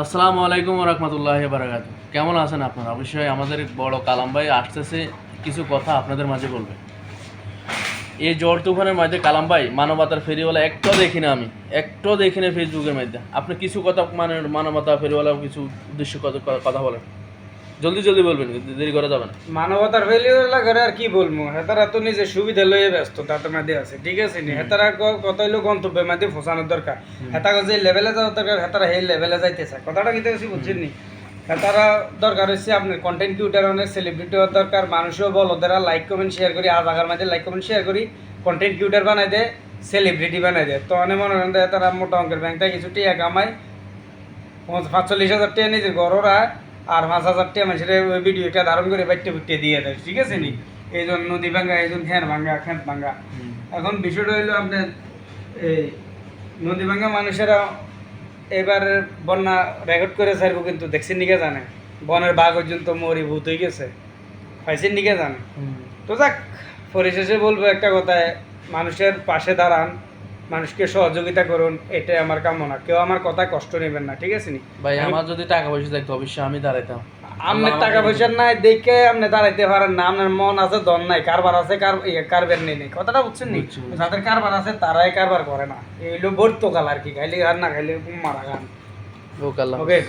আসসালামু আলাইকুম রহমতুল্লাহ বারাকাত কেমন আছেন আপনারা? অবশ্যই আমাদের বড় কালাম ভাই আসতেছে, কিছু কথা আপনাদের মাঝে বলবে। এই জ্বর তুফানের মাঝে কালাম ভাই, মানবতার ফেরিওয়ালা একটাও দেখি না আমি। একটাও দেখি না ফেসবুকের মধ্যে। আপনি কিছু কথা মানে মানবতা ফেরিওয়ালা কিছু উদ্দেশ্য কথা বলেন। জলদি জলদি বলবেন দেরি করা যাবে না। মানবতার ভ্যালিউলা করে আর কি বলব? হেতারা তো নিজে সুবিধা লইয়ে ব্যস্ত তাতে মাঝে আছে ঠিক আছে নি? হেতারা কত হইল গন্তব্যের মাঝে ফোসানোর দরকার? হেতা যে লেভেলে যাওয়া দরকার হেতারা সেই লেভেলে যাইতে চায় কথাটা কিন্তু বেশি বুঝছেন নি? হেতারা দরকার হচ্ছে আপনার কন্টেন্ট ক্রিয়েটার অনেক সেলিব্রিটি হওয়ার দরকার মানুষও বল ওদেরা লাইক কমেন্ট শেয়ার করি আর আগার মাঝে লাইক কমেন্ট শেয়ার করি কন্টেন্ট ক্রিয়েটার বানাই দেয় সেলিব্রিটি বানাই দেয় তো অনেক মনে করেন যে তারা মোটা অঙ্কের ব্যাংক থেকে কিছু টিয়া কামায় পাঁচচল্লিশ হাজার টাকা নিজের গড়রা আর পাঁচ হাজার টাকা মানুষের ওই ভিডিওটা ধারণ করে বাইটে বুটে দিয়ে দেয় ঠিক আছে নি? এই জন্য নদী ভাঙ্গা এই জন্য খ্যান ভাঙ্গা খ্যাত ভাঙ্গা। এখন বিষয়টা হইল আপনার এই নদী ভাঙ্গা মানুষেরা এবার বন্যা রেকর্ড করে ছাড়বো কিন্তু দেখছেন নিকে জানে। বনের বাঘ পর্যন্ত মরি ভূত হয়ে গেছে। পাইছেন নিকে জানে। তো যাক পরিশেষে বলব একটা কথায় মানুষের পাশে দাঁড়ান। মানুষকে সহযোগিতা করুন এটাই আমার কামনা। কেউ আমার কথা কষ্ট নেবেন না ঠিক আছে নি? ভাই আমার যদি টাকা পয়সা থাকতো অবশ্যই আমি দাঁড়াইতাম। আপনার টাকা পয়সা নাই দেখে আপনি দাঁড়াইতে পারেন না আপনার মন আছে দন নাই কারবার আছে কার ইয়ে, কারবার নেই নেই। কথাটা বুঝছেন নি। যাদের কারবার আছে তারাই কারবার করে না। এই হলো বর্তকাল আর কি খাইলে আর না খাইলে মারা গান ওকে।